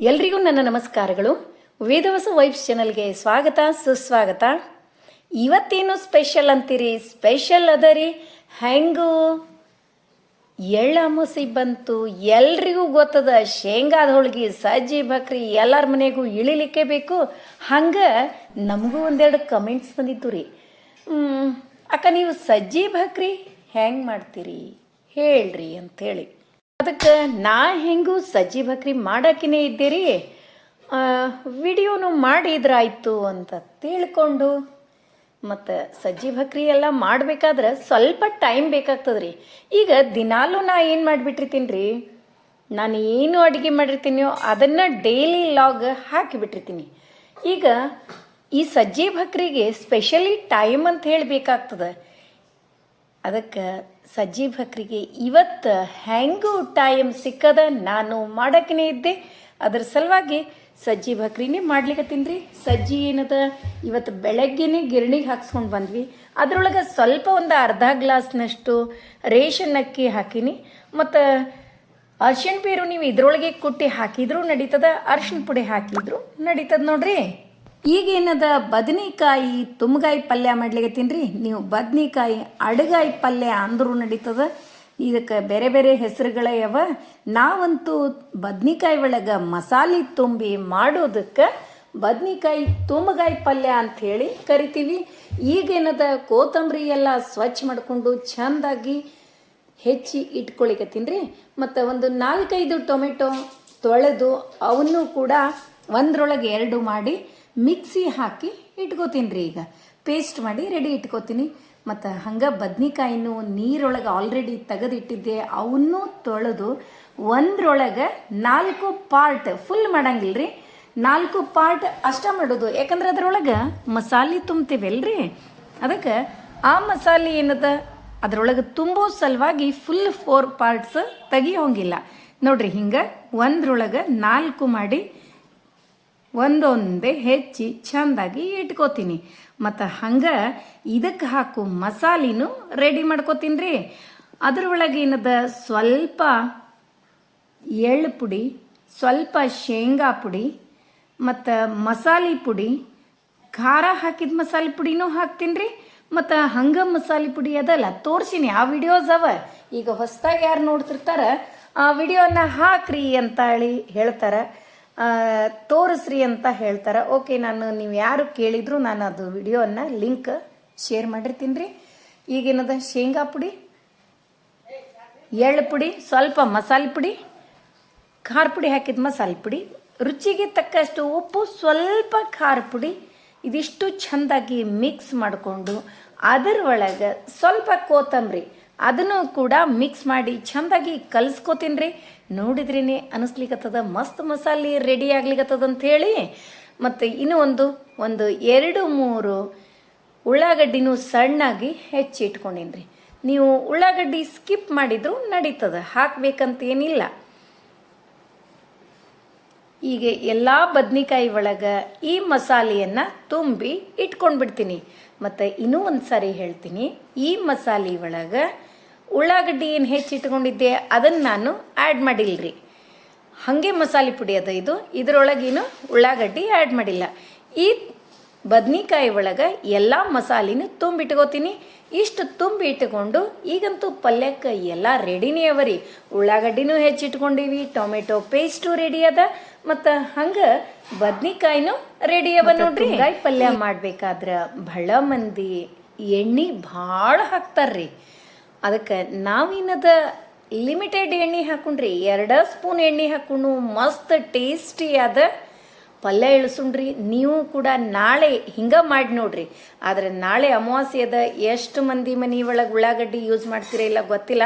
ಎಲ್ರಿಗೂ ನನ್ನ ನಮಸ್ಕಾರಗಳು. ವೇದವಸ ವೈಬ್ಸ್ ಚಾನಲ್ಗೆ ಸ್ವಾಗತ, ಸುಸ್ವಾಗತ. ಇವತ್ತೇನು ಸ್ಪೆಷಲ್ ಅಂತೀರಿ? ಸ್ಪೆಷಲ್ ಅದ ರೀ ಹೆಂಗು? ಎಳ್ಳ ಅಮಾಸೆ ಬಂತು. ಎಲ್ರಿಗೂ ಗೊತ್ತದ, ಶೇಂಗಾದ ಹೋಳ್ಗೆ, ಸಜ್ಜಿ ಬಕ್ರಿ ಎಲ್ಲರ ಮನೆಗೂ ಇಳಿಲಿಕ್ಕೆ ಬೇಕು. ಹಂಗೆ ನಮಗೂ ಒಂದೆರಡು ಕಮೆಂಟ್ಸ್ ಬಂದಿತ್ತು ರೀ. ಅಕ್ಕ ನೀವು ಸಜ್ಜಿ ಬಕ್ರಿ ಹೆಂಗೆ ಮಾಡ್ತೀರಿ? ಹೇಳ್ರಿ ಅಂಥೇಳಿ ಅದಕ್ಕೆ ನಾ ಹೆಂಗೂ ಸಜ್ಜಿ ಬಕ್ರಿ ಮಾಡಕಿನೇ ಇದ್ದೀರಿ? ವಿಡಿಯೋನು ಮಾಡಿದ್ರಾಯ್ತು ಅಂತ ತಿಳ್ಕೊಂಡು ಮತ್ತು ಸಜ್ಜಿ ಭಕ್ರಿ ಎಲ್ಲ ಮಾಡಬೇಕಾದ್ರೆ ಸ್ವಲ್ಪ ಟೈಮ್ ಬೇಕಾಗ್ತದೆ ರೀ ಈಗ ದಿನಾಲೂ ನಾ ಏನು ಮಾಡಿಬಿಟ್ಟಿರ್ತೀನಿ ರೀ ನಾನು ಏನು ಅಡುಗೆ ಮಾಡಿರ್ತೀನೋ ಅದನ್ನು ಡೈಲಿ ಲಾಗ್ ಹಾಕಿಬಿಟ್ಟಿರ್ತೀನಿ. ಈಗ ಈ ಸಜ್ಜಿ ಭಕ್ರಿಗೆ ಸ್ಪೆಷಲಿ ಟೈಮ್ ಅಂತ ಹೇಳಿ ಅದಕ್ಕೆ ಸಜ್ಜಿ ಭಕ್ರಿಗೆ ಇವತ್ತು ಹೆಂಗೂ ಟೈಮ್ ಸಿಕ್ಕದ ನಾನು ಮಾಡಕ್ಕೇ ಇದ್ದೆ. ಅದ್ರ ಸಲುವಾಗಿ ಸಜ್ಜಿ ಭಕ್ರಿನೇ ಮಾಡ್ಲಿಕ್ಕೆ ಸಜ್ಜಿ ಏನದ? ಇವತ್ತು ಬೆಳಗ್ಗೆನೇ ಗಿರಣಿಗೆ ಹಾಕ್ಸ್ಕೊಂಡು ಬಂದ್ವಿ. ಅದರೊಳಗೆ ಸ್ವಲ್ಪ ಒಂದು ಅರ್ಧ ಗ್ಲಾಸ್ನಷ್ಟು ರೇಷನ್ ಅಕ್ಕಿ ಹಾಕಿನಿ. ಮತ್ತು ಅರ್ಶಿಣ ಪೀರು ನೀವು ಇದ್ರೊಳಗೆ ಕುಟ್ಟಿ ಹಾಕಿದ್ರು ನಡೀತದ, ಅರ್ಶಿಣ ಪುಡಿ ಹಾಕಿದ್ರು ನಡೀತದ ನೋಡ್ರಿ. ಈಗೇನದ ಬದನೆಕಾಯಿ ತುಮಗಾಯಿ ಪಲ್ಯ ಮಾಡ್ಲಿಕ್ಕೆ ರೀ ನೀವು ಬದನೆಕಾಯಿ ಅಡಗಾಯಿ ಪಲ್ಯ ಅಂದ್ರೂ ನಡೀತದ. ಇದಕ್ಕೆ ಬೇರೆ ಬೇರೆ ಹೆಸರುಗಳೇ ಅವ ನಾವಂತೂ ಬದನೆಕಾಯಿ ಒಳಗೆ ಮಸಾಲೆ ತುಂಬಿ ಮಾಡೋದಕ್ಕೆ ಬದನೆಕಾಯಿ ತುಮಗಾಯಿ ಪಲ್ಯ ಅಂಥೇಳಿ ಕರಿತೀವಿ. ಈಗೇನದ ಕೋತಂಬರಿ ಎಲ್ಲ ಸ್ವಚ್ಛ ಮಾಡಿಕೊಂಡು ಚೆಂದಾಗಿ ಹೆಚ್ಚಿ ಇಟ್ಕೊಳಿಕತ್ತೀನಿ ರೀ ಮತ್ತು ಒಂದು ನಾಲ್ಕೈದು ಟೊಮೆಟೊ ತೊಳೆದು ಅವನ್ನೂ ಕೂಡ ಒಂದರೊಳಗೆ ಎರಡು ಮಾಡಿ ಮಿಕ್ಸಿ ಹಾಕಿ ಇಟ್ಕೋತೀನಿ ರೀ ಈಗ. ಪೇಸ್ಟ್ ಮಾಡಿ ರೆಡಿ ಇಟ್ಕೋತೀನಿ. ಮತ್ತು ಹಂಗೆ ಬದ್ನಿಕಾಯಿನೂ ನೀರೊಳಗೆ ಆಲ್ರೆಡಿ ತೆಗೆದಿಟ್ಟಿದ್ದೆ, ಅವನ್ನೂ ತೊಳೆದು ಒಂದ್ರೊಳಗೆ ನಾಲ್ಕು ಪಾರ್ಟ್ ಫುಲ್ ಮಾಡಂಗಿಲ್ಲ ರೀ. ನಾಲ್ಕು ಪಾರ್ಟ್ ಅಷ್ಟ ಮಾಡೋದು. ಯಾಕಂದ್ರೆ ಅದರೊಳಗೆ ಮಸಾಲೆ ತುಂಬ್ತೀವಲ್ರಿ? ಅದಕ್ಕೆ ಆ ಮಸಾಲೆ ಏನದ? ಅದರೊಳಗೆ ತುಂಬೋ ಸಲುವಾಗಿ ಫುಲ್ ಫೋರ್ ಪಾರ್ಟ್ಸ್ ತೆಗಿಯೋಂಗಿಲ್ಲ ನೋಡ್ರಿ ಹಿಂಗೆ ಒಂದ್ರೊಳಗೆ ನಾಲ್ಕು ಮಾಡಿ ಒಂದೊಂದೇ ಹೆಚ್ಚಿ ಚಂದಾಗಿ ಇಟ್ಕೋತೀನಿ. ಮತ್ತು ಹಂಗೆ ಇದಕ್ಕೆ ಹಾಕು ಮಸಾಲಿನೂ ರೆಡಿ ಮಾಡ್ಕೋತೀನಿ ರೀ ಅದರೊಳಗೆ ಏನದ ಸ್ವಲ್ಪ ಎಳ್ಳು ಪುಡಿ, ಸ್ವಲ್ಪ ಶೇಂಗಾ ಪುಡಿ, ಮತ್ತು ಮಸಾಲೆ ಪುಡಿ, ಖಾರ ಹಾಕಿದ ಮಸಾಲೆ ಪುಡಿನೂ ಹಾಕ್ತೀನಿ ರೀ ಮತ್ತು ಹಂಗೆ ಮಸಾಲೆ ಪುಡಿ ಅದಲ್ಲ, ತೋರಿಸಿನಿ, ಆ ವಿಡಿಯೋಸ್ ಅವ. ಈಗ ಹೊಸ್ದಾಗಿ ಯಾರು ನೋಡ್ತಿರ್ತಾರೆ, ಆ ವಿಡಿಯೋನ ಹಾಕ್ರಿ ಅಂತ ಹೇಳಿ ಹೇಳ್ತಾರೆ. ತೋರಿಸ್ರಿ ಅಂತ ಹೇಳ್ತಾರೆ. ಓಕೆ ನಾನು ನೀವು ಯಾರು ಕೇಳಿದ್ರು ನಾನು ಅದು ವಿಡಿಯೋನ ಲಿಂಕ್ ಶೇರ್ ಮಾಡಿರ್ತೀನಿ ರೀ ಈಗೇನದ ಶೇಂಗಾ ಪುಡಿ, ಎಳ್ಳು ಪುಡಿ, ಸ್ವಲ್ಪ ಮಸಾಲೆ ಪುಡಿ, ಖಾರ ಪುಡಿ ಹಾಕಿದ ಮಸಾಲೆ ಪುಡಿ, ರುಚಿಗೆ ತಕ್ಕಷ್ಟು ಉಪ್ಪು, ಸ್ವಲ್ಪ ಖಾರ ಪುಡಿ, ಇದಿಷ್ಟು ಚೆಂದಾಗಿ ಮಿಕ್ಸ್ ಮಾಡಿಕೊಂಡು ಅದರ ಒಳಗೆ ಸ್ವಲ್ಪ ಕೋತಂಬರಿ ಅದನ್ನು ಕೂಡ ಮಿಕ್ಸ್ ಮಾಡಿ ಚೆಂದಾಗಿ ಕಲಿಸ್ಕೋತೀನಿ ರೀ ನೋಡಿದ್ರೇನೆ ಅನಿಸ್ಲಿಕ್ಕತ್ತದ ಮಸ್ತ್ ಮಸಾಲೆ ರೆಡಿ ಆಗ್ಲಿಕ್ಕತ್ತದ ಅಂತ ಹೇಳಿ ಮತ್ತು ಇನ್ನೂ ಒಂದು ಒಂದು ಎರಡು, ಮೂರು ಉಳ್ಳಾಗಡ್ಡಿನೂ ಸಣ್ಣಾಗಿ ಹೆಚ್ಚಿ ಇಟ್ಕೊಂಡೀನಿ ರೀ ನೀವು ಉಳ್ಳಾಗಡ್ಡಿ ಸ್ಕಿಪ್ ಮಾಡಿದ್ರು ನಡೀತದ, ಹಾಕ್ಬೇಕಂತ ಏನಿಲ್ಲ. ಈಗ ಎಲ್ಲ ಬದ್ನಿಕಾಯಿ ಒಳಗೆ ಈ ಮಸಾಲೆಯನ್ನು ತುಂಬಿ ಇಟ್ಕೊಂಡ್ಬಿಡ್ತೀನಿ. ಮತ್ತು ಇನ್ನೂ ಒಂದು ಸಾರಿ ಹೇಳ್ತೀನಿ, ಈ ಮಸಾಲೆ ಒಳಗೆ ಉಳ್ಳಾಗಡ್ಡಿ ಏನು ಹೆಚ್ಚಿಟ್ಕೊಂಡಿದ್ದೆ ಅದನ್ನು ನಾನು ಆ್ಯಡ್ ಮಾಡಿಲ್ರಿ. ಹಾಗೆ ಮಸಾಲೆ ಪುಡಿ ಅದ ಇದು. ಇದರೊಳಗೇನು ಉಳ್ಳಾಗಡ್ಡಿ ಆ್ಯಡ್ ಮಾಡಿಲ್ಲ. ಈ ಬದ್ನಿಕಾಯಿ ಒಳಗೆ ಎಲ್ಲ ಮಸಾಲಿನೂ ತುಂಬಿಟ್ಕೋತೀನಿ ಇಷ್ಟು ತುಂಬಿ ಇಟ್ಕೊಂಡು ಈಗಂತೂ ಪಲ್ಯಕ್ಕೆ ಎಲ್ಲ ರೆಡಿನೇ ಅವ ರೀ. ಉಳ್ಳಾಗಡ್ಡಿನೂ ಹೆಚ್ಚಿಟ್ಕೊಂಡಿವಿ ಟೊಮೆಟೊ ಪೇಸ್ಟು ರೆಡಿ ಅದ ಮತ್ತು ಹಂಗೆ ಬದ್ನಿಕಾಯಿನೂ ರೆಡಿ ಅವ ನೋಡ್ರಿ. ಕಾಯಿ ಪಲ್ಯ ಮಾಡ್ಬೇಕಾದ್ರೆ ಬಹಳ ಮಂದಿ ಎಣ್ಣೆ ಭಾಳ ಹಾಕ್ತಾರ್ರಿ. ಅದಕ್ಕೆ ನಾವಿನ್ನದ ಲಿಮಿಟೆಡ್ ಎಣ್ಣೆ ಹಾಕೊಂಡ್ರಿ ಎರಡು ಸ್ಪೂನ್ ಎಣ್ಣೆ ಹಾಕೊಂಡು ಮಸ್ತ್ ಟೇಸ್ಟಿಯಾದ ಪಲ್ಯ ಇಳಿಸುಣ್ರಿ ನೀವು ಕೂಡ ನಾಳೆ ಹಿಂಗೆ ಮಾಡಿ ನೋಡ್ರಿ. ಆದರೆ ನಾಳೆ ಅಮಾವಾಸ್ಯೆ ಎಷ್ಟು ಮಂದಿ ಮನೆ ಒಳಗೆ ಉಳ್ಳಾಗಡ್ಡಿ ಯೂಸ್ ಮಾಡ್ತೀರ ಇಲ್ಲ ಗೊತ್ತಿಲ್ಲ.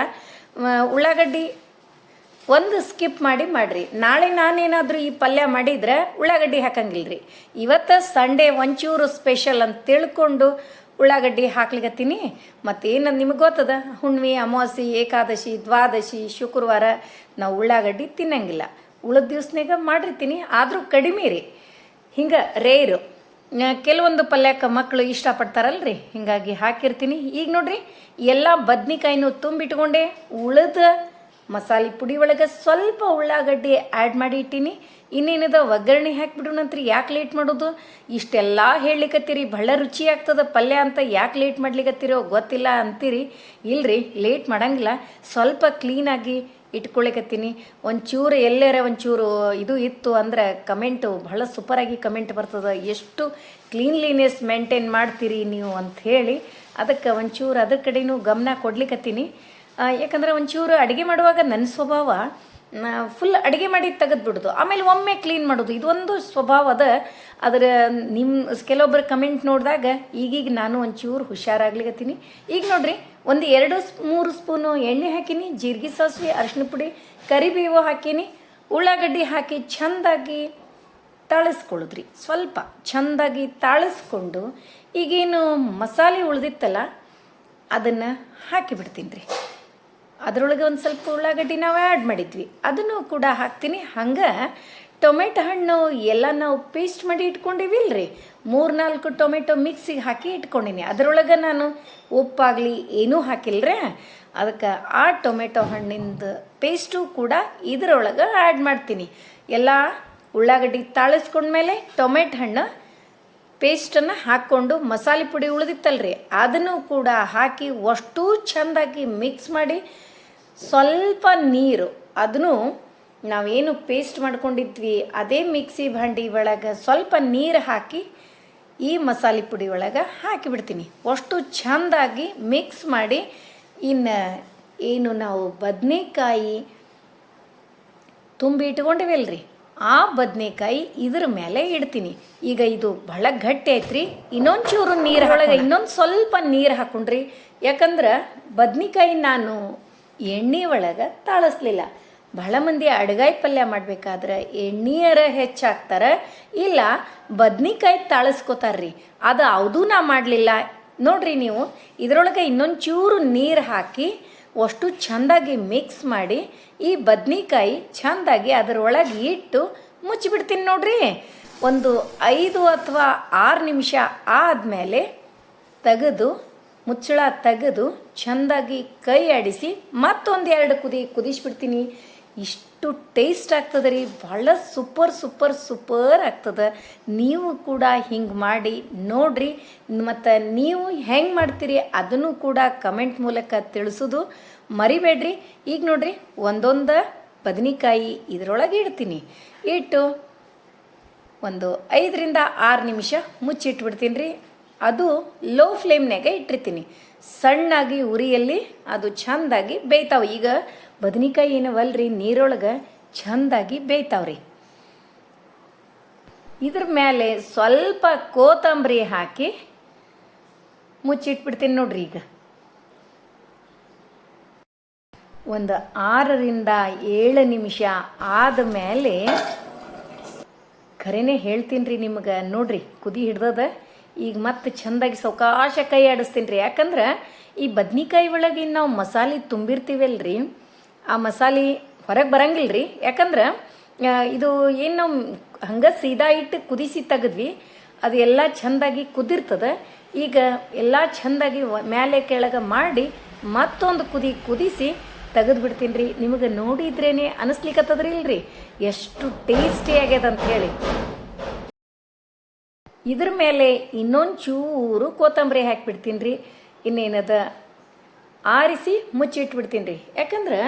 ಉಳ್ಳಾಗಡ್ಡಿ ಒಂದು ಸ್ಕಿಪ್ ಮಾಡಿ ಮಾಡ್ರಿ. ನಾಳೆ ನಾನೇನಾದರೂ ಈ ಪಲ್ಯ ಮಾಡಿದ್ರೆ ಉಳ್ಳಾಗಡ್ಡಿ ಹಾಕಂಗಿಲ್ಲ ರೀ ಇವತ್ತು ಸಂಡೇ ಒಂಚೂರು ಸ್ಪೆಷಲ್ ಅಂತ ತಿಳ್ಕೊಂಡು ಉಳ್ಳಾಗಡ್ಡಿ ಹಾಕ್ಲಿಕತ್ತೀನಿ. ಮತ್ತೇನು ನಿಮಗೆ ಗೊತ್ತದ? ಹುಣ್ಣಿಮೆ ಅಮಾವಾಸ್ಯೆ, ಏಕಾದಶಿ, ದ್ವಾದಶಿ, ಶುಕ್ರವಾರ ನಾವು ಉಳ್ಳಾಗಡ್ಡಿ ತಿನ್ನಂಗಿಲ್ಲ. ಉಳಿದ ದಿವ್ಸನಾಗ ಮಾಡಿರ್ತೀನಿ, ಆದರೂ ಕಡಿಮೆ ರೀ. ಹಿಂಗೆ ರೇರು. ಕೆಲವೊಂದು ಪಲ್ಯಕ್ಕೆ ಮಕ್ಕಳು ಇಷ್ಟಪಡ್ತಾರಲ್ರಿ. ಹಿಂಗಾಗಿ ಹಾಕಿರ್ತೀನಿ. ಈಗ ನೋಡ್ರಿ, ಎಲ್ಲ ಬದ್ನಿಕಾಯಿನೂ ತುಂಬಿಟ್ಕೊಂಡೆ, ಉಳಿದ ಮಸಾಲೆ ಪುಡಿ ಒಳಗೆ ಸ್ವಲ್ಪ ಉಳ್ಳಾಗಡ್ಡಿ ಆ್ಯಡ್ ಮಾಡಿ ಇಟ್ಟೀನಿ. ಇನ್ನೇನದ ಒಗ್ಗರಣೆ ಹಾಕಿಬಿಡೋಣಂತ್ರಿ ಯಾಕೆ ಲೇಟ್ ಮಾಡೋದು? ಇಷ್ಟೆಲ್ಲ ಹೇಳಲಿಕ್ಕತ್ತೀರಿ ಬಹಳ ರುಚಿ ಆಗ್ತದ ಪಲ್ಯ ಅಂತ ಯಾಕೆ ಲೇಟ್ ಮಾಡ್ಲಿಕತ್ತೀರೋ ಗೊತ್ತಿಲ್ಲ ಅಂತೀರಿ. ಇಲ್ರಿ ಲೇಟ್ ಮಾಡಂಗಿಲ್ಲ, ಸ್ವಲ್ಪ ಕ್ಲೀನಾಗಿ ಇಟ್ಕೊಳಕತ್ತೀನಿ ಒಂಚೂರು ಎಲ್ಲರ ಒಂಚೂರು ಇದು ಇತ್ತು ಅಂದ್ರೆ ಕಮೆಂಟು ಬಹಳ ಸೂಪರಾಗಿ ಕಮೆಂಟ್ ಬರ್ತದೆ. ಎಷ್ಟು ಕ್ಲೀನ್ಲಿನೆಸ್ ಮೇಂಟೈನ್ ಮಾಡ್ತೀರಿ ನೀವು ಅಂತ ಹೇಳಿ, ಅದಕ್ಕೆ ಒಂಚೂರು ಅದ್ರ ಕಡೆನೂ ಗಮನ ಕೊಡ್ಲಿಕ್ಕತ್ತೀನಿ ಯಾಕಂದ್ರೆ ಒಂಚೂರು ಅಡುಗೆ ಮಾಡುವಾಗ ನನ್ನ ಸ್ವಭಾವ ಫುಲ್ ಅಡುಗೆ ಮಾಡಿ ತೆಗೆದ್ಬಿಡೋದು. ಆಮೇಲೆ ಒಮ್ಮೆ ಕ್ಲೀನ್ ಮಾಡೋದು. ಇದೊಂದು ಸ್ವಭಾವ ಅದ ಅದರ ನಿಮ್ಮ ಕೆಲವೊಬ್ಬರು ಕಮೆಂಟ್ ನೋಡಿದಾಗ ಈಗೀಗ ನಾನು ಒಂಚೂರು ಹುಷಾರಾಗ್ಲಿಕತ್ತೀನಿ. ಈಗ ನೋಡ್ರಿ, ಒಂದು ಎರಡು ಮೂರು ಸ್ಪೂನು ಎಣ್ಣೆ ಹಾಕೀನಿ, ಜೀರಿಗೆ ಸಾಸಿವೆ ಅರಿಶಿನ ಪುಡಿ, ಕರಿಬೇವು ಹಾಕಿನಿ, ಉಳ್ಳಾಗಡ್ಡಿ ಹಾಕಿ ಚೆಂದಾಗಿ ತಾಳಿಸ್ಕೊಳ್ಳೋದ್ರಿ. ಸ್ವಲ್ಪ ಚೆಂದಾಗಿ ತಾಳಿಸ್ಕೊಂಡು ಈಗೇನು ಮಸಾಲೆ ಉಳಿದಿತ್ತಲ್ಲ, ಅದನ್ನು ಹಾಕಿಬಿಡ್ತೀನಿ ರೀ ಅದರೊಳಗೆ ಒಂದು ಸ್ವಲ್ಪ ಉಳ್ಳಾಗಡ್ಡಿ ನಾವು ಆ್ಯಡ್ ಮಾಡಿದ್ವಿ. ಅದನ್ನು ಕೂಡ ಹಾಕ್ತೀನಿ. ಹಂಗೆ ಟೊಮೆಟೊ ಹಣ್ಣು ಎಲ್ಲ ನಾವು ಪೇಸ್ಟ್ ಮಾಡಿ ಇಟ್ಕೊಂಡಿವಿಲ್ರಿ? ಮೂರು ನಾಲ್ಕು ಟೊಮೆಟೊ ಮಿಕ್ಸಿಗೆ ಹಾಕಿ ಇಟ್ಕೊಂಡಿನಿ. ಅದರೊಳಗೆ ನಾನು ಉಪ್ಪಾಗಲಿ ಏನೂ ಹಾಕಿಲ್ರೆ. ಅದಕ್ಕೆ ಆ ಟೊಮೆಟೊ ಹಣ್ಣಿಂದ ಪೇಸ್ಟು ಕೂಡ ಇದರೊಳಗೆ ಆ್ಯಡ್ ಮಾಡ್ತೀನಿ. ಎಲ್ಲ ಉಳ್ಳಾಗಡ್ಡಿ ತಾಳಿಸ್ಕೊಂಡ್ಮೇಲೆ ಟೊಮೆಟೊ ಹಣ್ಣು ಪೇಸ್ಟನ್ನು ಹಾಕ್ಕೊಂಡು ಮಸಾಲೆ ಪುಡಿ ಉಳಿದಿತ್ತಲ್ರಿ. ಅದನ್ನು ಕೂಡ ಹಾಕಿ ಅಷ್ಟು ಚೆಂದಾಗಿ ಮಿಕ್ಸ್ ಮಾಡಿ ಸ್ವಲ್ಪ ನೀರು. ಅದನ್ನು ನಾವೇನು ಪೇಸ್ಟ್ ಮಾಡ್ಕೊಂಡಿದ್ವಿ ಅದೇ ಮಿಕ್ಸಿ ಭಾಂಡಿ ಒಳಗೆ ಸ್ವಲ್ಪ ನೀರು ಹಾಕಿ ಈ ಮಸಾಲೆ ಪುಡಿ ಒಳಗೆ ಹಾಕಿಬಿಡ್ತೀನಿ. ಅಷ್ಟು ಚೆಂದಾಗಿ ಮಿಕ್ಸ್ ಮಾಡಿ ಇನ್ನು ಏನು ನಾವು ಬದನೆಕಾಯಿ ತುಂಬಿ ಇಟ್ಕೊಂಡಿವಲ್ರಿ? ಆ ಬದನೆಕಾಯಿ ಇದ್ರ ಮೇಲೆ ಇಡ್ತೀನಿ. ಈಗ ಇದು ಬಹಳ ಗಟ್ಟಿ ಐತ್ರಿ. ಇನ್ನೊಂದು ಚೂರು ನೀರು ಒಳಗೆ ಇನ್ನೊಂದು ಸ್ವಲ್ಪ ನೀರು ಹಾಕೊಂಡ್ರಿ. ಯಾಕಂದ್ರೆ ಬದ್ನಿಕಾಯಿ ನಾನು ಎಣ್ಣೆ ಒಳಗೆ ತಾಳಿಸ್ಲಿಲ್ಲ. ಬಹಳ ಮಂದಿ ಅಡಗಾಯಿ ಪಲ್ಯ ಮಾಡಬೇಕಾದ್ರೆ ಎಣ್ಣೆಯರ ಹೆಚ್ಚಾಕ್ತಾರ ಇಲ್ಲ ಬದ್ನಿಕಾಯಿ ತಾಳಿಸ್ಕೋತಾರ್ರಿ. ಅದು ಯಾವುದೂ ನಾ ಮಾಡಲಿಲ್ಲ. ನೋಡ್ರಿ ನೀವು, ಇದರೊಳಗೆ ಇನ್ನೊಂದು ಚೂರು ನೀರು ಹಾಕಿ ಅಷ್ಟು ಚೆಂದಾಗಿ ಮಿಕ್ಸ್ ಮಾಡಿ ಈ ಬದ್ನಿಕಾಯಿ ಚೆಂದಾಗಿ ಅದರೊಳಗೆ ಇಟ್ಟು ಮುಚ್ಚಿಬಿಡ್ತೀನಿ ನೋಡ್ರಿ. ಒಂದು ಐದು ಅಥವಾ ಆರು ನಿಮಿಷ ಆದಮೇಲೆ ತೆಗೆದು ಮುಚ್ಚಳ ತೆಗೆದು ಚೆಂದಾಗಿ ಕೈ ಆಡಿಸಿ ಮತ್ತೊಂದು ಎರಡು ಕುದಿ ಕುದಿಸ್ಬಿಡ್ತೀನಿ. ಇಷ್ಟು ಟೇಸ್ಟ್ ಆಗ್ತದೆ ರೀ. ಭಾಳ ಸೂಪರ್ ಸೂಪರ್ ಸೂಪರ್ ಆಗ್ತದೆ. ನೀವು ಕೂಡ ಹಿಂಗೆ ಮಾಡಿ ನೋಡ್ರಿ. ಮತ್ತು ನೀವು ಹೆಂಗೆ ಮಾಡ್ತೀರಿ ಅದನ್ನು ಕೂಡ ಕಮೆಂಟ್ ಮೂಲಕ ತಿಳಿಸೋದು ಮರಿಬೇಡ್ರಿ. ಈಗ ನೋಡ್ರಿ, ಒಂದೊಂದು ಬದನೆಕಾಯಿ ಇದರೊಳಗೆ ಇಡ್ತೀನಿ. ಇಟ್ಟು ಒಂದು ಐದರಿಂದ ಆರು ನಿಮಿಷ ಮುಚ್ಚಿಟ್ಬಿಡ್ತೀನಿ ರೀ. ಅದು ಲೋ ಫ್ಲೇಮ್ನಾಗೆ ಇಟ್ಟಿರ್ತೀನಿ. ಸಣ್ಣಾಗಿ, ಉರಿಯಲ್ಲಿ ಅದು ಚೆಂದಾಗಿ ಬೇಯ್ತಾವೆ. ಈಗ ಬದನೆಕಾಯಿ ಏನವಲ್ರಿ? ನೀರೊಳಗೆ ಚಂದಾಗಿ ಬೇಯ್ತಾವ್ರಿ. ಇದ್ರ ಮೇಲೆ ಸ್ವಲ್ಪ ಕೋತಂಬರಿ ಹಾಕಿ ಮುಚ್ಚಿಟ್ಬಿಡ್ತೀನಿ ನೋಡ್ರಿ ಈಗ. ಒಂದು ಆರರಿಂದ ಏಳು ನಿಮಿಷ ಆದಮೇಲೆ ಖರೇನೆ ಹೇಳ್ತೀನಿ ರೀ ನಿಮ್ಗೆ. ನೋಡ್ರಿ, ಕುದಿ ಹಿಡ್ದದ. ಈಗ ಮತ್ತೆ ಚಂದಾಗಿ ಸಾವಕಾಶ ಕೈ ಆಡಿಸ್ತೀನಿ ರೀ ಯಾಕಂದ್ರೆ ಈ ಬದ್ನಿಕಾಯಿ ಒಳಗೆ ನಾವು ಮಸಾಲೆ ತುಂಬಿರ್ತೀವಲ್ರಿ, ಆ ಮಸಾಲೆ ಹೊರಗೆ ಬರಂಗಿಲ್ಲ ರೀ ಯಾಕಂದ್ರೆ ಇದು ಏನು ನಾವು ಹಂಗೆ ಸೀದಾ ಇಟ್ಟು ಕುದಿಸಿ ತೆಗೆದ್ವಿ, ಅದು ಎಲ್ಲ ಚಂದಾಗಿ ಕುದಿರ್ತದೆ. ಈಗ ಎಲ್ಲ ಚಂದಾಗಿ ಮೇಲೆ ಕೆಳಗೆ ಮಾಡಿ ಮತ್ತೊಂದು ಕುದಿ, ಕುದಿಸಿ ತೆಗೆದು ಬಿಡ್ತೀನಿ ರೀ ನಿಮಗೆ ನೋಡಿದ್ರೇನೆ ಅನಿಸ್ಲಿಕ್ಕತ್ತದ್ರಿ ಇಲ್ರಿ ಎಷ್ಟು ಟೇಸ್ಟಿ ಆಗ್ಯದ ಅಂತ ಹೇಳಿ ಇದ್ರ ಮೇಲೆ ಇನ್ನೊಂದು ಚೂರು ಕೊತ್ತಂಬರಿ ಹಾಕಿಬಿಡ್ತೀನಿ ರೀ ಇನ್ನೇನದ ಆರಿಸಿ ಮುಚ್ಚಿಟ್ಬಿಡ್ತೀನಿ ರೀ ಯಾಕಂದ್ರೆ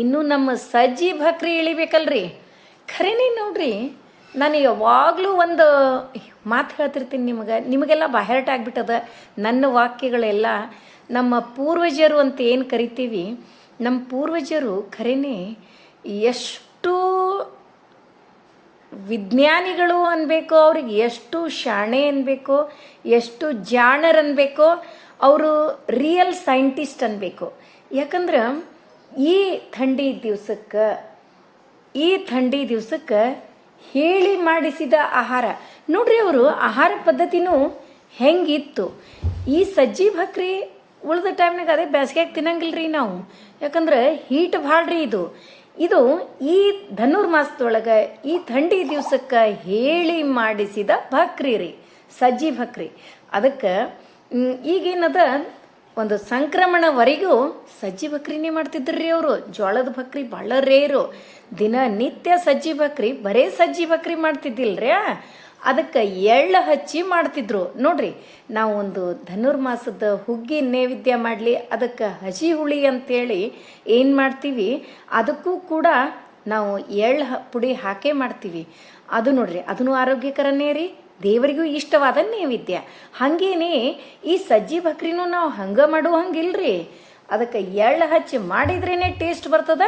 ಇನ್ನೂ ನಮ್ಮ ಸಜ್ಜಿ ಭಕ್ರಿ ಇಳಿಬೇಕಲ್ರಿ. ಖರೇನೇ ನೋಡ್ರಿ, ನಾನು ಯಾವಾಗಲೂ ಒಂದು ಮಾತು ಹೇಳ್ತಿರ್ತೀನಿ ನಿಮಗೆ, ನಿಮಗೆಲ್ಲ ಬಾಹ್ಯಾಟ ಆಗಿಬಿಟ್ಟದ ನನ್ನ ವಾಕ್ಯಗಳೆಲ್ಲ. ನಮ್ಮ ಪೂರ್ವಜರು ಅಂತ ಏನು ಕರಿತೀವಿ, ನಮ್ಮ ಪೂರ್ವಜರು ಖರೇನೆ ಎಷ್ಟು ವಿಜ್ಞಾನಿಗಳು ಅನ್ಬೇಕು, ಅವ್ರಿಗೆ ಎಷ್ಟು ಶಾಣೆ ಅನ್ಬೇಕು, ಎಷ್ಟು ಜಾಣರ್ ಅನ್ಬೇಕು, ಅವರು ರಿಯಲ್ ಸೈಂಟಿಸ್ಟ್ ಅನ್ಬೇಕು. ಯಾಕಂದ್ರೆ ಈ ಥಂಡಿ ದಿವಸಕ್ಕೆ, ಈ ಥಂಡಿ ದಿವಸಕ್ಕೆ ಹೇಳಿ ಮಾಡಿಸಿದ ಆಹಾರ. ನೋಡ್ರಿ ಅವರು, ಆಹಾರ ಪದ್ಧತಿನೂ ಹೆಂಗಿತ್ತು. ಈ ಸಜ್ಜಿ ಭಕ್ರಿ ಉಳಿದ ಟೈಮ್ನಾಗ ಅದೇ ಬೇಸಿಗೆಗೆ ರೀ ನಾವು. ಯಾಕಂದ್ರೆ ಹೀಟ್ ಭಾಳ ರೀ ಇದು. ಇದು ಈ ಧನುರ್ಮಾಸದೊಳಗೆ ಈ ಥಂಡಿ ದಿವ್ಸಕ್ಕೆ ಹೇಳಿ ಮಾಡಿಸಿದ ಭಕ್ರಿ ರೀ, ಸಜ್ಜಿ ಭಕ್ರಿ. ಅದಕ್ಕೆ ಈಗೇನದ, ಒಂದು ಸಂಕ್ರಮಣವರೆಗೂ ಸಜ್ಜಿ ಬಕ್ರಿನೇ ಮಾಡ್ತಿದ್ರಿ ಅವರು. ಜೋಳದ ಬಕ್ರಿ ಭಾಳ ರೇರು. ದಿನನಿತ್ಯ ಸಜ್ಜಿ ಬಕ್ರಿ ಬರೇ ಸಜ್ಜಿ ಬಕ್ರಿ ಮಾಡ್ತಿದ್ದಿಲ್ರಿ. ಅದಕ್ಕೆ ಎಳ್ಳು ಹಚ್ಚಿ ಮಾಡ್ತಿದ್ರು. ನೋಡ್ರಿ, ನಾವು ಒಂದು ಧನುರ್ಮಾಸದ ಹುಗ್ಗಿ ನೈವೇದ್ಯ ಮಾಡಲಿ, ಅದಕ್ಕೆ ಹಸಿ ಹುಳಿ ಅಂತೇಳಿ ಏನು ಮಾಡ್ತೀವಿ, ಅದಕ್ಕೂ ಕೂಡ ನಾವು ಎಳ್ಳು ಪುಡಿ ಹಾಕೇ ಮಾಡ್ತೀವಿ. ಅದು ನೋಡ್ರಿ ಅದನ್ನು ಆರೋಗ್ಯಕರನೇ ರೀ, ದೇವರಿಗೂ ಇಷ್ಟವಾದ ನೈವೇದ್ಯ. ಹಾಗೇನೆ ಈ ಸಜ್ಜಿ ಬಕ್ರಿನೂ ನಾವು ಹಂಗೆ ಮಾಡೋ ಹಂಗಿಲ್ರಿ. ಅದಕ್ಕೆ ಎಳ್ಳು ಹಚ್ಚಿ ಮಾಡಿದ್ರೇ ಟೇಸ್ಟ್ ಬರ್ತದ?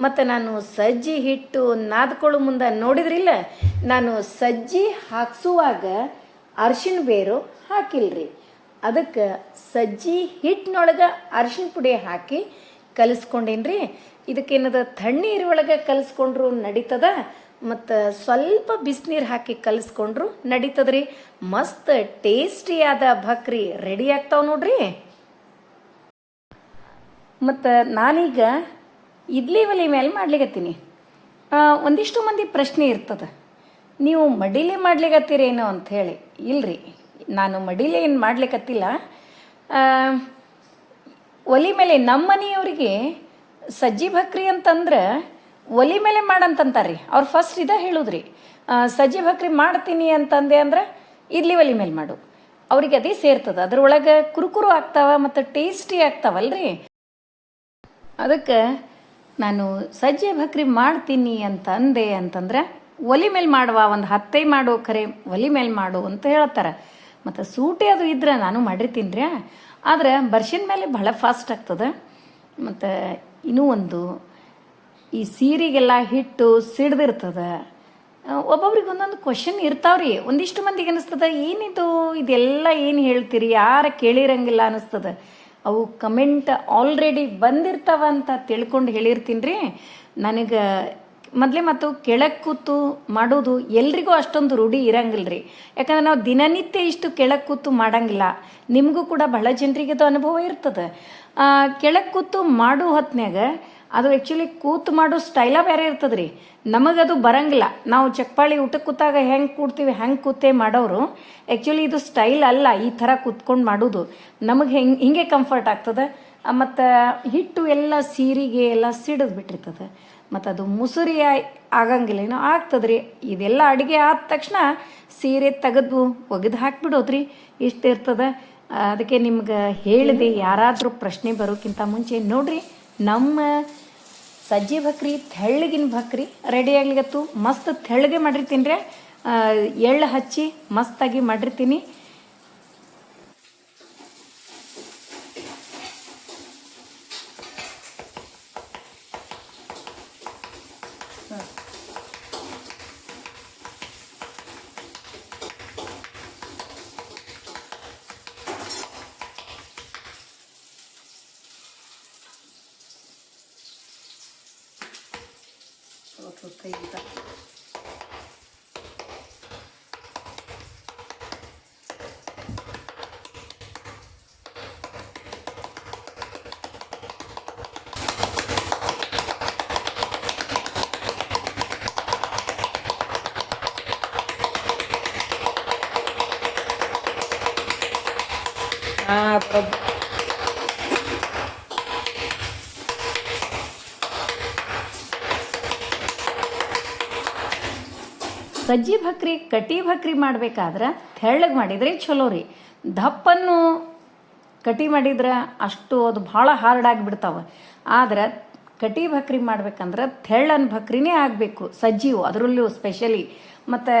ಮತ್ತು ನಾನು ಸಜ್ಜಿ ಹಿಟ್ಟು ನಾದ್ಕೊಳ್ಳೋ ಮುಂದೆ ನೋಡಿದ್ರಿಲ್ಲ? ನಾನು ಸಜ್ಜಿ ಹಾಕ್ಸುವಾಗ ಅರ್ಶಿಣ ಬೇರು ಹಾಕಿಲ್ರಿ. ಅದಕ್ಕೆ ಸಜ್ಜಿ ಹಿಟ್ಟಿನೊಳಗೆ ಅರ್ಶಿನ ಪುಡಿ ಹಾಕಿ ಕಲಿಸ್ಕೊಂಡೇನ್ರಿ? ಇದಕ್ಕೇನದ ತಣ್ಣೀರು ಒಳಗೆ ಕಲಿಸ್ಕೊಂಡ್ರು ನಡೀತದ? ಮತ್ತು ಸ್ವಲ್ಪ ಬಿಸಿನೀರು ಹಾಕಿ ಕಲಿಸ್ಕೊಂಡ್ರು ನಡೀತದ್ರಿ? ಮಸ್ತ್ ಟೇಸ್ಟಿಯಾದ ಭಕ್ರಿ ರೆಡಿ ಆಗ್ತಾವ ನೋಡ್ರಿ? ಮತ್ತು ನಾನೀಗ ಇಡ್ಲಿ ಒಲೆ ಮೇಲೆ ಮಾಡ್ಲಿಕ್ಕತ್ತೀನಿ ಒಂದಿಷ್ಟು ಮಂದಿ ಪ್ರಶ್ನೆ ಇರ್ತದೆ. ನೀವು ಮಡಿಲೆ ಮಾಡ್ಲಿಕ್ಕತ್ತೀರೇನು ಅಂತ ಹೇಳಿ. ಇಲ್ರಿ, ನಾನು ಮಡಿಲೆ ಏನು ಮಾಡ್ಲಿಕ್ಕತ್ತಿಲ್ಲ ಒಲಿ ಮೇಲೆ ನಮ್ಮ ಮನೆಯವ್ರಿಗೆ ಸಜ್ಜಿ ಭಕ್ರಿ ಅಂತಂದ್ರೆ ಒಲಿ ಮೇಲೆ ಮಾಡಂತಂತಾರ್ರಿ. ಅವ್ರು ಫಸ್ಟ್ ಇದ ಹೇಳುದ್ರಿ. ಸಜ್ಜಿ ಭಕ್ರಿ ಮಾಡ್ತೀನಿ ಅಂತಂದೆ ಅಂದ್ರೆ ಇಡ್ಲಿ ಒಲಿ ಮೇಲೆ ಮಾಡು. ಅವ್ರಿಗೆ ಅದೇ ಸೇರ್ತದೆ. ಅದ್ರೊಳಗೆ ಕುರುಕುರು ಆಗ್ತಾವ ಮತ್ತು ಟೇಸ್ಟಿ ಆಗ್ತಾವಲ್ರಿ. ಅದಕ್ಕೆ ನಾನು ಸಜ್ಜೆ ಭಕ್ರಿ ಮಾಡ್ತೀನಿ ಅಂತ ಅಂದೆ ಅಂತಂದ್ರೆ, ಒಲಿ ಮೇಲೆ ಮಾಡುವ, ಒಂದು ಹತ್ತೈ ಮಾಡು ಖರೆ ಒಲಿ ಮೇಲೆ ಮಾಡು ಅಂತ ಹೇಳ್ತಾರೆ. ಮತ್ತು ಸೂಟಿ ಅದು ಇದ್ರೆ ನಾನು ಮಾಡಿರ್ತೀನಿ ರೀ. ಆದ್ರೆ ಬರ್ಷಿನ ಮೇಲೆ ಭಾಳ ಫಾಸ್ಟ್ ಆಗ್ತದೆ. ಮತ್ತು ಇನ್ನೂ ಒಂದು, ಈ ಸೀರೆಗೆಲ್ಲ ಹಿಟ್ಟು ಸಿಡ್ದಿರ್ತದೆ. ಒಬ್ಬೊಬ್ರಿಗೆ ಒಂದೊಂದು ಕ್ವಶನ್ ಇರ್ತಾವ್ರಿ ಒಂದಿಷ್ಟು ಮಂದಿಗೆ ಅನಿಸ್ತದೆ, ಏನಿದು? ಇದೆಲ್ಲ ಏನು ಹೇಳ್ತೀರಿ? ಯಾರ ಕೇಳಿರಂಗಿಲ್ಲ ಅನಿಸ್ತದ. ಅವು ಕಮೆಂಟ್ ಆಲ್ರೆಡಿ ಬಂದಿರ್ತಾವ ಅಂತ ತಿಳ್ಕೊಂಡು ಹೇಳಿರ್ತೀನಿ ರೀ ನನಗೆ ಮೊದಲೇ ಮತ್ತು ಕೆಳಗೆ ಕೂತು ಮಾಡೋದು ಎಲ್ರಿಗೂ ಅಷ್ಟೊಂದು ರೂಢಿ ಇರಂಗಿಲ್ಲ ರೀ ಯಾಕಂದ್ರೆ ನಾವು ದಿನನಿತ್ಯ ಇಷ್ಟು ಕೆಳಗೆ ಕೂತು ಮಾಡಂಗಿಲ್ಲ. ನಿಮಗೂ ಕೂಡ ಬಹಳ ಜನರಿಗೆ ಅದು ಅನುಭವ ಇರ್ತದೆ. ಕೆಳಗೆ ಕೂತು ಮಾಡೋ ಹೊತ್ನ್ಯಾಗ ಅದು ಆ್ಯಕ್ಚುಲಿ ಕೂತು ಮಾಡೋ ಸ್ಟೈಲ ಬೇರೆ ಇರ್ತದೆ ರೀ ನಮಗದು ಬರಂಗಿಲ್ಲ. ನಾವು ಚಕ್ಪಾಳಿ ಊಟಕ್ಕೆ ಕೂತಾಗ ಹೆಂಗೆ ಕೂಡ್ತೀವಿ, ಹೆಂಗೆ ಕೂತೇ ಮಾಡೋರು ಆ್ಯಕ್ಚುಲಿ ಇದು ಸ್ಟೈಲ್ ಅಲ್ಲ, ಈ ಥರ ಕೂತ್ಕೊಂಡು ಮಾಡೋದು. ನಮಗೆ ಹೆಂಗೆ, ಹಿಂಗೆ ಕಂಫರ್ಟ್ ಆಗ್ತದೆ. ಮತ್ತು ಹಿಟ್ಟು ಎಲ್ಲ ಸೀರಿಗೆ ಎಲ್ಲ ಸಿಡಿದು ಬಿಟ್ಟಿರ್ತದೆ. ಮತ್ತು ಅದು ಮುಸುರಿ ಆಗಂಗಿಲ್ಲ, ಏನೋ ಆಗ್ತದ್ರಿ. ಇದೆಲ್ಲ ಅಡುಗೆ ಆದ ತಕ್ಷಣ ಸೀರೆ ತೆಗೆದು ಒಗೆದು ಹಾಕ್ಬಿಡೋದ್ರಿ. ಇಷ್ಟು ಇರ್ತದೆ. ಅದಕ್ಕೆ ನಿಮ್ಗೆ ಹೇಳಿದೆ ಯಾರಾದರೂ ಪ್ರಶ್ನೆ ಬರೋಕ್ಕಿಂತ ಮುಂಚೆ ನೋಡ್ರಿ. ನಮ್ಮ ಸಜ್ಜಿ ಭಕ್ರಿ ತೆಳ್ಳಗಿನ ಭಕ್ರಿ ರೆಡಿ ಆಗ್ಲಿಗತ್ತು ಮಸ್ತ್ ತೆಳ್ಳಗೆ ಮಾಡಿರ್ತೀನಿ ರೀ. ಎಳ್ಳು ಹಚ್ಚಿ ಮಸ್ತಾಗಿ ಮಾಡಿರ್ತೀನಿ. kayak gitu. Ah, uh, ಸಜ್ಜಿ ಭಕ್ರಿ, ಕಟಿ ಭಕ್ರಿ ಮಾಡ್ಬೇಕಾದ್ರೆ ತೆಳ್ಳಗೆ ಮಾಡಿದರೆ ಚಲೋ ರೀ. ದಪ್ಪನ್ನು ಕಟಿ ಮಾಡಿದ್ರೆ ಅಷ್ಟು ಅದು ಭಾಳ ಹಾರ್ಡ್ ಆಗಿಬಿಡ್ತಾವೆ. ಆದ್ರೆ ಕಟಿ ಭಕ್ರಿ ಮಾಡ್ಬೇಕಂದ್ರೆ ತೆಳ್ಳನ ಭಕ್ರಿನೇ ಆಗಬೇಕು ಸಜ್ಜಿವು ಅದರಲ್ಲೂ ಸ್ಪೆಷಲಿ ಮತ್ತು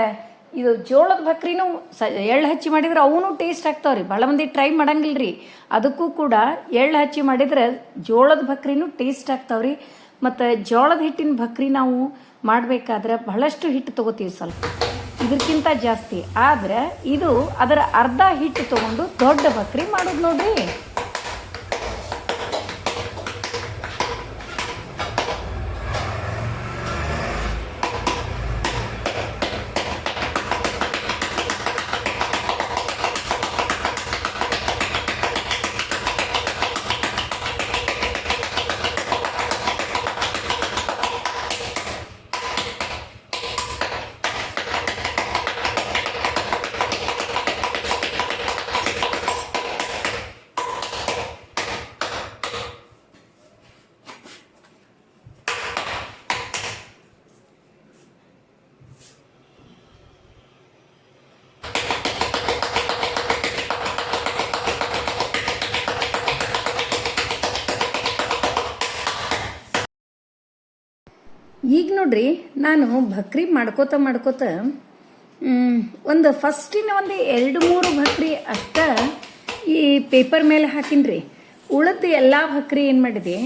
ಇದು ಜೋಳದ ಭಕ್ರಿನೂ ಸ, ಎಳ್ಳು ಹಚ್ಚಿ ಮಾಡಿದ್ರೆ ಅವನು ಟೇಸ್ಟ್ ಆಗ್ತಾವೆ ರೀ. ಭಾಳ ಮಂದಿ ಟ್ರೈ ಮಾಡಂಗಿಲ್ಲ ರೀ ಅದಕ್ಕೂ ಕೂಡ ಎಳ್ಳು ಹಚ್ಚಿ ಮಾಡಿದ್ರೆ ಜೋಳದ ಭಕ್ರಿನೂ ಟೇಸ್ಟ್ ಆಗ್ತಾವೆ ರೀ. ಮತ್ತು ಜೋಳದ ಹಿಟ್ಟಿನ ಭಕ್ರಿ ನಾವು ಮಾಡಬೇಕಾದ್ರೆ ಬಹಳಷ್ಟು ಹಿಟ್ಟು ತೊಗೋತೀವಿ ಸ್ವಲ್ಪ. ಇದಕ್ಕಿಂತ ಜಾಸ್ತಿ. ಆದರೆ ಇದು ಅದರ ಅರ್ಧ ಹಿಟ್ಟು ತೊಗೊಂಡು ದೊಡ್ಡ ಬಕ್ರಿ ಮಾಡೋದು ನೋಡ್ರಿ. ನೋಡ್ರಿ, ನಾನು ಭಕ್ರಿ ಮಾಡ್ಕೋತ ಮಾಡ್ಕೋತ ಒಂದು ಫಸ್ಟಿನ ಒಂದು ಎರಡು ಮೂರು ಭಕ್ರಿ ಅಷ್ಟ ಈ ಪೇಪರ್ ಮೇಲೆ ಹಾಕಿನ್ರಿ. ಉಳಿದ ಎಲ್ಲ ಭಕ್ರಿ ಏನು ಮಾಡಿದೆ?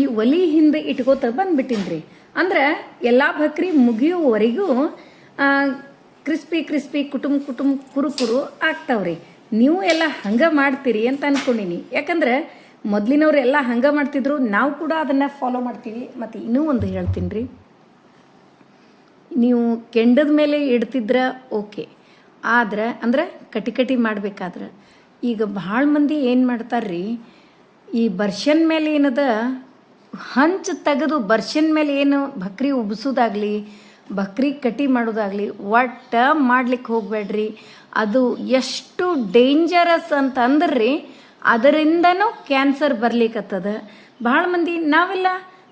ಈ ಒಲಿ ಹಿಂದೆ ಇಟ್ಕೋತ ಬಂದ್ಬಿಟ್ಟಿನ್ರಿ. ಅಂದ್ರೆ ಎಲ್ಲ ಭಕ್ರಿ ಮುಗಿಯುವವರೆಗೂ ಕ್ರಿಸ್ಪಿ ಕ್ರಿಸ್ಪಿ ಕುಟುಂಬ ಕುಟುಂಬ ಕುರು ಕುರು ಆಗ್ತಾವ್ರಿ. ನೀವು ಎಲ್ಲ ಹಂಗೆ ಮಾಡ್ತೀರಿ ಅಂತ ಅನ್ಕೊಂಡಿನಿ. ಯಾಕಂದ್ರೆ ಮೊದಲಿನವ್ರು ಎಲ್ಲ ಹಂಗ ಮಾಡ್ತಿದ್ರು, ನಾವು ಕೂಡ ಅದನ್ನ ಫಾಲೋ ಮಾಡ್ತೀವಿ. ಮತ್ತು ಇನ್ನೂ ಒಂದು ಹೇಳ್ತೀನಿ ರೀ ನೀವು ಕೆಂಡದ ಮೇಲೆ ಇಡ್ತಿದ್ರೆ ಓಕೆ. ಆದ್ರೆ, ಅಂದ್ರೆ ಕಟಿ ಕಟಿ ಮಾಡ್ಬೇಕಾದ್ರೆ. ಈಗ ಭಾಳ ಮಂದಿ ಏನು ಮಾಡ್ತಾರ್ರಿ, ಈ ಬರ್ಷನ್ ಮೇಲೆ ಏನದ, ಹಂಚು ತೆಗೆದು ಬರ್ಷನ್ ಮೇಲೆ ಏನು ಬಕ್ರಿ ಉಬ್ಸೋದಾಗ್ಲಿ ಬಕ್ರಿ ಕಟಿ ಮಾಡೋದಾಗ್ಲಿ, ಒಟ್ಟ ಮಾಡ್ಲಿಕ್ಕೆ ಹೋಗಬೇಡ್ರಿ ಅದು ಎಷ್ಟು ಡೇಂಜರಸ್ ಅಂತ ಅಂದ್ರಿ, ಅದರಿಂದನೂ ಕ್ಯಾನ್ಸರ್ ಬರ್ಲಿಕ್ಕತ್ತದ ಭಾಳ ಮಂದಿ ನಾವೆಲ್ಲ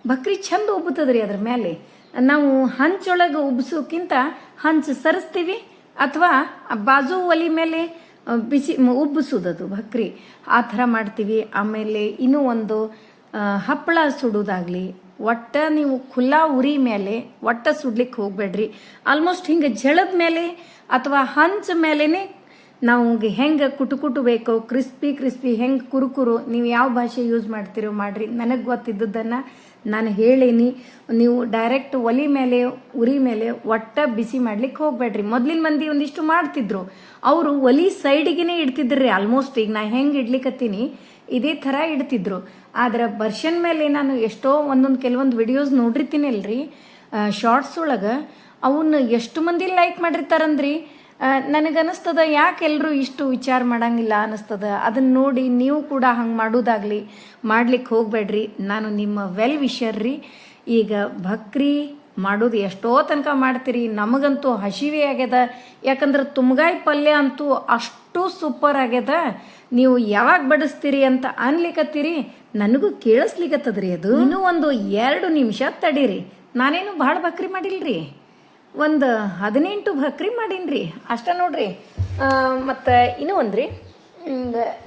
ಬಕ್ರಿ ಚಂದ ಉಬ್ಬುತ್ತದ್ರಿ ಅದ್ರ ಮೇಲೆ ನಾವು ಹಂಚೊಳಗೆ ಉಬ್ಸೋಕ್ಕಿಂತ ಹಂಚು ಸರಿಸ್ತೀವಿ ಅಥವಾ ಬಾಜು ಒಲಿ ಮೇಲೆ ಬಿಸಿ ಉಬ್ಬಿಸೋದದು ಭಕ್ರಿ. ಆ ಥರ ಮಾಡ್ತೀವಿ. ಆಮೇಲೆ ಇನ್ನೂ ಒಂದು ಹಪ್ಪಳ ಸುಡೋದಾಗಲಿ. ಒಟ್ಟ ನೀವು ಖುಲ್ಲಾ ಉರಿ ಮೇಲೆ, ಒಟ್ಟ ಸುಡ್ಲಿಕ್ಕೆ ಹೋಗಬೇಡ್ರಿ. ಆಲ್ಮೋಸ್ಟ್ ಹಿಂಗೆ ಜಳದ ಮೇಲೆ ಅಥವಾ ಹಂಚ ಮೇಲೇ ನಾವು ಹೆಂಗೆ ಕುಟು ಕುಟು ಕ್ರಿಸ್ಪಿ ಕ್ರಿಸ್ಪಿ ಹೆಂಗೆ ಕುರುಕುರು, ನೀವು ಯಾವ ಭಾಷೆ ಯೂಸ್ ಮಾಡ್ತೀರೋ ಮಾಡ್ರಿ. ನನಗೆ ಗೊತ್ತಿದ್ದದ್ದನ್ನು ನಾನು ಹೇಳೀನಿ, ನೀವು ಡೈರೆಕ್ಟ್ ಒಲಿ ಮೇಲೆ, ಉರಿ ಮೇಲೆ ಒಟ್ಟ ಬಿಸಿ ಮಾಡ್ಲಿಕ್ಕೆ ಹೋಗ್ಬೇಡ್ರಿ. ಮೊದ್ಲಿನ ಮಂದಿ ಒಂದಿಷ್ಟು ಮಾಡ್ತಿದ್ರು. ಅವರು ಒಲಿ ಸೈಡಿಗೆ ಇಡ್ತಿದ್ರಿ. ಆಲ್ಮೋಸ್ಟ್ ಈಗ ನಾ ಹೆಂಗೆ ಇಡ್ಲಿಕ್ಕತ್ತೀನಿ ಇದೇ ಥರ ಇಡ್ತಿದ್ರು. ಆದ್ರೆ ಬರ್ಷನ್ ಮೇಲೆ ನಾನು ಎಷ್ಟೋ ಒಂದೊಂದು ಕೆಲವೊಂದು ವಿಡಿಯೋಸ್ ನೋಡಿರ್ತೀನಿ ಅಲ್ರಿ ಶಾರ್ಟ್ಸ್ ಒಳಗೆ ಅವನ್ನ ಎಷ್ಟು ಮಂದಿ ಲೈಕ್ ಮಾಡಿರ್ತಾರಂದ್ರಿ? ನನಗನ್ನಿಸ್ತದ, ಯಾಕೆ ಎಲ್ಲರೂ ಇಷ್ಟು ವಿಚಾರ ಮಾಡಂಗಿಲ್ಲ ಅನ್ನಿಸ್ತದ? ಅದನ್ನು ನೋಡಿ ನೀವು ಕೂಡ ಹಂಗೆ ಮಾಡೋದಾಗ್ಲಿ ಮಾಡ್ಲಿಕ್ಕೆ ಹೋಗಬೇಡ್ರಿ. ನಾನು ನಿಮ್ಮ ವೆಲ್ ವಿಷರ್ ರೀ. ಈಗ ಭಕ್ರಿ ಮಾಡೋದು ಎಷ್ಟೋ ತನಕ ಮಾಡ್ತೀರಿ. ನಮಗಂತೂ ಹಸಿವೆ ಆಗ್ಯದ. ಯಾಕಂದ್ರೆ ತುಮ್ಗಾಯಿ ಪಲ್ಯ ಅಂತೂ ಅಷ್ಟು ಸೂಪರ್ ಆಗ್ಯದ. ನೀವು ಯಾವಾಗ ಬಡಿಸ್ತೀರಿ ಅಂತ ಅನ್ಲಿಕತ್ತೀರಿ. ನನಗೂ ಕೇಳಿಸ್ಲಿಕ್ಕತ್ತದ್ರಿ ಅದು. ಇನ್ನೂ ಒಂದು ಎರಡು ನಿಮಿಷ ತಡೀರಿ. ನಾನೇನು ಭಾಳ ಬಕ್ರಿ ಮಾಡಿಲ್ರಿ? ಒಂದು ಹದಿನೆಂಟು ಭಕ್ರಿ ರೀ ಅಷ್ಟ ನೋಡ್ರಿ. ಮತ್ತು ಇನ್ನೂ ಒಂದು ರೀ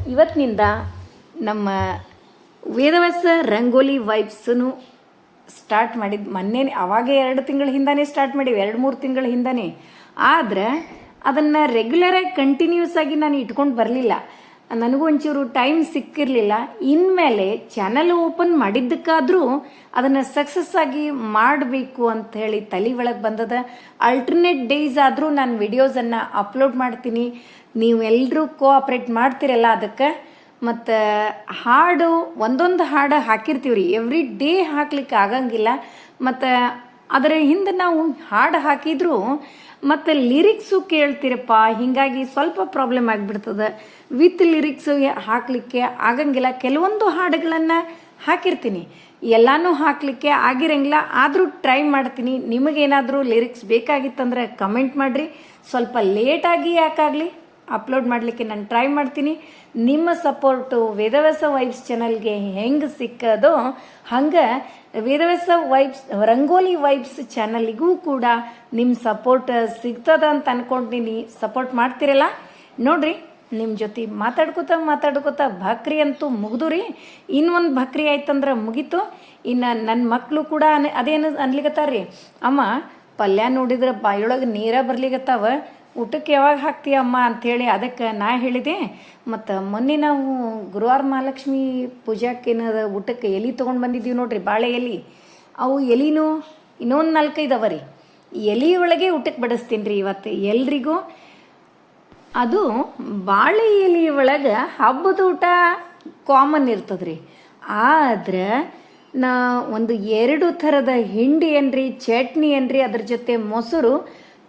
ಇವತ್ತಿನಿಂದ ನಮ್ಮ ವೇದವ್ಯಾಸ ರಂಗೋಲಿ ವೈಬ್ಸನ್ನು ಸ್ಟಾರ್ಟ್ ಮಾಡಿದ್ದು ಮೊನ್ನೆ ಅವಾಗೆ ಎರಡು ತಿಂಗಳ ಹಿಂದಾನೆ ಸ್ಟಾರ್ಟ್ ಮಾಡೀವಿ, ಎರಡು ಮೂರು ತಿಂಗಳ ಹಿಂದಾನೆ. ಆದ್ರೆ ಅದನ್ನು ರೆಗ್ಯುಲರಾಗಿ ಕಂಟಿನ್ಯೂಸ್ ಆಗಿ ನಾನು ಇಟ್ಕೊಂಡು ಬರಲಿಲ್ಲ. ನನಗೂ ಒಂಚೂರು ಟೈಮ್ ಸಿಕ್ಕಿರಲಿಲ್ಲ. ಇನ್ಮೇಲೆ ಚಾನಲ್ ಓಪನ್ ಮಾಡಿದ್ದಕ್ಕಾದರೂ ಅದನ್ನು ಸಕ್ಸಸ್ ಆಗಿ ಮಾಡಬೇಕು ಅಂತ ಹೇಳಿ ತಲೆ ಒಳಗೆ ಬಂದದ. ಅಲ್ಟರ್ನೇಟ್ ಡೇಸ್ ಆದರೂ ನಾನು ವಿಡಿಯೋಸನ್ನು ಅಪ್ಲೋಡ್ ಮಾಡ್ತೀನಿ. ನೀವು ಎಲ್ಲರೂ ಕೋಆಪ್ರೇಟ್ ಮಾಡ್ತೀರಲ್ಲ ಅದಕ್ಕೆ. ಮತ್ತು ಹಾಡು, ಒಂದೊಂದು ಹಾಡು ಹಾಕಿರ್ತೀವಿ ರೀ ಎವ್ರಿ ಡೇ ಹಾಕ್ಲಿಕ್ಕೆ ಆಗಂಗಿಲ್ಲ. ಮತ್ತು ಅದರ ಹಿಂದೆ ನಾವು ಹಾಡು ಹಾಕಿದ್ರು ಮತ್ತು ಲಿರಿಕ್ಸು ಕೇಳ್ತೀರಪ್ಪ, ಹೀಗಾಗಿ ಸ್ವಲ್ಪ ಪ್ರಾಬ್ಲಮ್ ಆಗಿಬಿಡ್ತದೆ. ವಿತ್ ಲಿರಿಕ್ಸು ಹಾಕಲಿಕ್ಕೆ ಆಗಂಗಿಲ್ಲ. ಕೆಲವೊಂದು ಹಾಡುಗಳನ್ನು ಹಾಕಿರ್ತೀನಿ. ಎಲ್ಲನೂ ಹಾಕಲಿಕ್ಕೆ ಆಗಿರಂಗಿಲ್ಲ. ಆದರೂ ಟ್ರೈ ಮಾಡ್ತೀನಿ. ನಿಮಗೇನಾದರೂ ಲಿರಿಕ್ಸ್ ಬೇಕಾಗಿತ್ತಂದ್ರೆ ಕಮೆಂಟ್ ಮಾಡಿರಿ. ಸ್ವಲ್ಪ ಲೇಟಾಗಿ ಯಾಕಾಗಲಿ? ಅಪ್ಲೋಡ್ ಮಾಡಲಿಕ್ಕೆ ನಾನು ಟ್ರೈ ಮಾಡ್ತೀನಿ. ನಿಮ್ಮ ಸಪೋರ್ಟು ವೇದವ್ಯಾಸ ವೈಬ್ಸ್ ಚಾನಲ್ಗೆ ಹೆಂಗೆ ಸಿಕ್ಕದೋ ಹಂಗೆ ವೇದವ್ಯಾಸ ವೈಬ್ಸ್ ರಂಗೋಲಿ ವೈಬ್ಸ್ ಚಾನಲ್ಗೂ ಕೂಡ ನಿಮ್ಮ ಸಪೋರ್ಟ್ ಸಿಗ್ತದ ಅಂತ ಅನ್ಕೊಂಡಿನಿ. ಸಪೋರ್ಟ್ ಮಾಡ್ತಿರಲ್ಲ? ನೋಡ್ರಿ ನಿಮ್ಮ ಜೊತೆ ಮಾತಾಡ್ಕೊತ ಮಾತಾಡ್ಕೋತ ಭಕ್ರಿ ಅಂತೂ ಮುಗಿದು ರೀ. ಇನ್ನೊಂದು ಭಕ್ರಿ ಆಯ್ತಂದ್ರೆ ಮುಗೀತು. ಇನ್ನು ನನ್ನ ಮಕ್ಕಳು ಕೂಡ ಅನ್- ಅದೇನು ಅನ್ಲಿಕತ್ತಾರ್ರಿ. ಅಮ್ಮ, ಪಲ್ಯ ನೋಡಿದ್ರೆ ಬಾಯೊಳಗೆ ನೀರ ಬರ್ಲಿಕತ್ತಾವ. ಊಟಕ್ಕೆ ಯಾವಾಗ ಹಾಕ್ತಿ ಅಮ್ಮ ಅಂಥೇಳಿ ಅದಕ್ಕೆ ನಾ ಹೇಳಿದೆ. ಮತ್ತು ಮೊನ್ನೆ ನಾವು ಗುರುವಾರ ಮಹಾಲಕ್ಷ್ಮಿ ಪೂಜಾಕ್ಕೇನದ ಊಟಕ್ಕೆ ಎಲೆ ತೊಗೊಂಡು ಬಂದಿದ್ದೀವಿ ನೋಡ್ರಿ ಬಾಳೆ ಎಲೆ. ಅವು ಎಲಿನೂ ಇನ್ನೊಂದು ನಾಲ್ಕೈದು ಅವ ರೀ. ಎಲೆ ಒಳಗೆ ಊಟಕ್ಕೆ ಬಡಿಸ್ತೀನಿ ರೀ ಇವತ್ತು ಎಲ್ರಿಗೂ. ಅದು ಬಾಳೆ ಎಲೆ ಒಳಗೆ ಹಬ್ಬದ ಊಟ ಕಾಮನ್ ಇರ್ತದ್ರಿ ಆದ್ರೆ ನಾ ಒಂದು ಎರಡು ಥರದ ಹಿಂಡಿ ಏನ್ರಿ, ಚಟ್ನಿ ಏನ್ರಿ ಅದ್ರ ಜೊತೆ ಮೊಸರು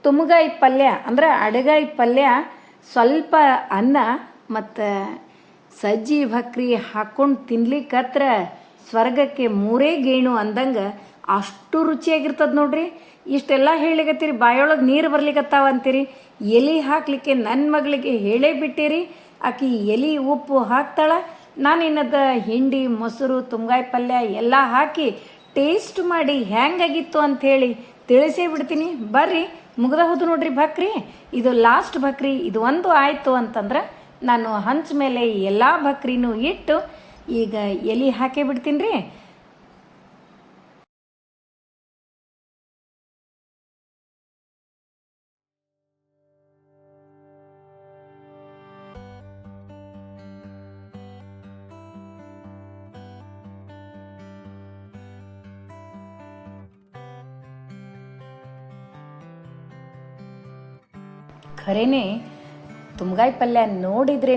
ತುಮಗಾಯಿ ಪಲ್ಯ, ಅಂದ್ರೆ ಅಡಗಾಯಿ ಪಲ್ಯ, ಸ್ವಲ್ಪ ಅನ್ನ ಮತ್ತು ಸಜ್ಜಿ ಭಕ್ರಿ ಹಾಕ್ಕೊಂಡು ತಿನ್ಲಿಕ್ಕತ್ರ ಸ್ವರ್ಗಕ್ಕೆ ಮೂರೇ ಗೇಣು ಅಂದಂಗೆ ಅಷ್ಟು ರುಚಿಯಾಗಿರ್ತದೆ ನೋಡ್ರಿ. ಇಷ್ಟೆಲ್ಲ ಹೇಳಿಕತ್ತೀರಿ, ಬಾಯೊಳಗೆ ನೀರು ಬರ್ಲಿಕ್ಕತ್ತಾವ ಅಂತೀರಿ. ಎಲೆ ಹಾಕ್ಲಿಕ್ಕೆ ನನ್ನ ಮಗಳಿಗೆ ಹೇಳೇ ಬಿಟ್ಟಿರಿ. ಆಕಿ ಎಲೆ ಉಪ್ಪು ಹಾಕ್ತಾಳೆ. ನಾನು ಇನ್ನದ ಹಿಂಡಿ, ಮೊಸರು ತುಂಗಾಯಿ ಪಲ್ಯ ಎಲ್ಲ ಹಾಕಿ ಟೇಸ್ಟ್ ಮಾಡಿ ಹೆಂಗಾಗಿತ್ತು ಅಂಥೇಳಿ ತಿಳಿಸೇ ಬಿಡ್ತೀನಿ. ಬರ್ರಿ ಮುಗ್ದ ಹೋದು ನೋಡ್ರಿ ಭಕ್ರಿ. ಇದು ಲಾಸ್ಟ್ ಭಕ್ರಿ. ಇದು ಒಂದು ಆಯಿತು ಅಂತಂದ್ರೆ ನಾನು ಹಂಚ ಮೇಲೆ ಎಲ್ಲ ಭಕ್ರಿನೂ ಇಟ್ಟು ಈಗ ಎಲೆ ಹಾಕೇ ಬಿಡ್ತೀನಿ ರೀ. ಖರೇನೆ ತುಂಗಾಯಿ ಪಲ್ಯ ನೋಡಿದ್ರೇ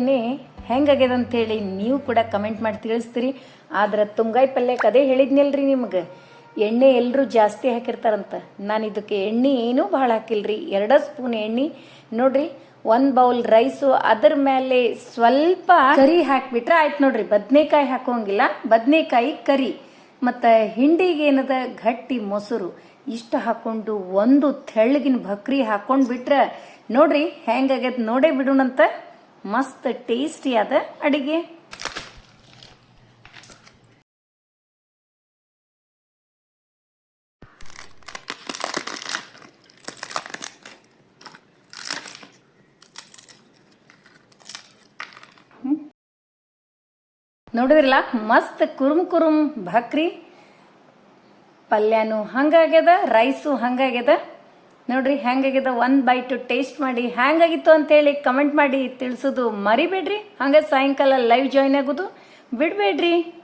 ಹೆಂಗಾಗ್ಯದಂಥೇಳಿ ನೀವು ಕೂಡ ಕಮೆಂಟ್ ಮಾಡಿ ತಿಳಿಸ್ತೀರಿ. ಆದ್ರೆ ತುಂಗಾಯಿ ಪಲ್ಯಕ್ಕೆ ಅದೇ ಹೇಳಿದ್ನಲ್ರಿ ನಿಮ್ಗೆ. ಎಣ್ಣೆ ಎಲ್ಲರೂ ಜಾಸ್ತಿ ಹಾಕಿರ್ತಾರಂತ. ನಾನು ಇದಕ್ಕೆ ಎಣ್ಣೆ ಏನೂ ಭಾಳ ಹಾಕಿಲ್ರಿ. ಎರಡು ಸ್ಪೂನ್ ಎಣ್ಣೆ. ನೋಡ್ರಿ, ಒಂದು ಬೌಲ್ ರೈಸು, ಅದ್ರ ಮೇಲೆ ಸ್ವಲ್ಪ ಕರಿ ಹಾಕಿಬಿಟ್ರೆ ಆಯ್ತು ನೋಡ್ರಿ. ಬದನೆಕಾಯಿ ಹಾಕೋಂಗಿಲ್ಲ. ಬದನೆಕಾಯಿ ಕರಿ. ಮತ್ತು ಹಿಂಡಿಗೆ ಏನದ ಗಟ್ಟಿ ಮೊಸರು. ಇಷ್ಟು ಹಾಕೊಂಡು ಒಂದು ತೆಳ್ಳಗಿನ ಭಕ್ರಿ ಹಾಕೊಂಡು ಬಿಟ್ರೆ, ನೋಡ್ರಿ ಹೆಂಗಾಗ್ಯದ ನೋಡೇ ಬಿಡೋಣಂತ ಮಸ್ತ್ ಟೇಸ್ಟಿ ಅದ ಅಡಿಗೆ. ನೋಡಿದ್ರಲ್ಲ, ಮಸ್ತ್ ಕುರುಮ್ ಕುರುಮ್ ಭಕ್ರಿ. ಪಲ್ಯನೂ ಹಂಗಾಗ್ಯದ ರೈಸು ಹಂಗಾಗ್ಯದ. ನೋಡ್ರಿ ಹೆಂಗಾಗ್ಯದ ಒಂದು ಬೈಟು ಟೇಸ್ಟ್ ಮಾಡಿ, ಹ್ಯಾಂಗಾಗಿತ್ತು ಅಂತೇಳಿ ಕಮೆಂಟ್ ಮಾಡಿ ತಿಳಿಸೋದು ಮರಿಬೇಡ್ರಿ. ಹಂಗೆ ಸಾಯಂಕಾಲ ಲೈವ್ ಜಾಯ್ನ್ ಆಗೋದು. ಬಿಡಬೇಡ್ರಿ.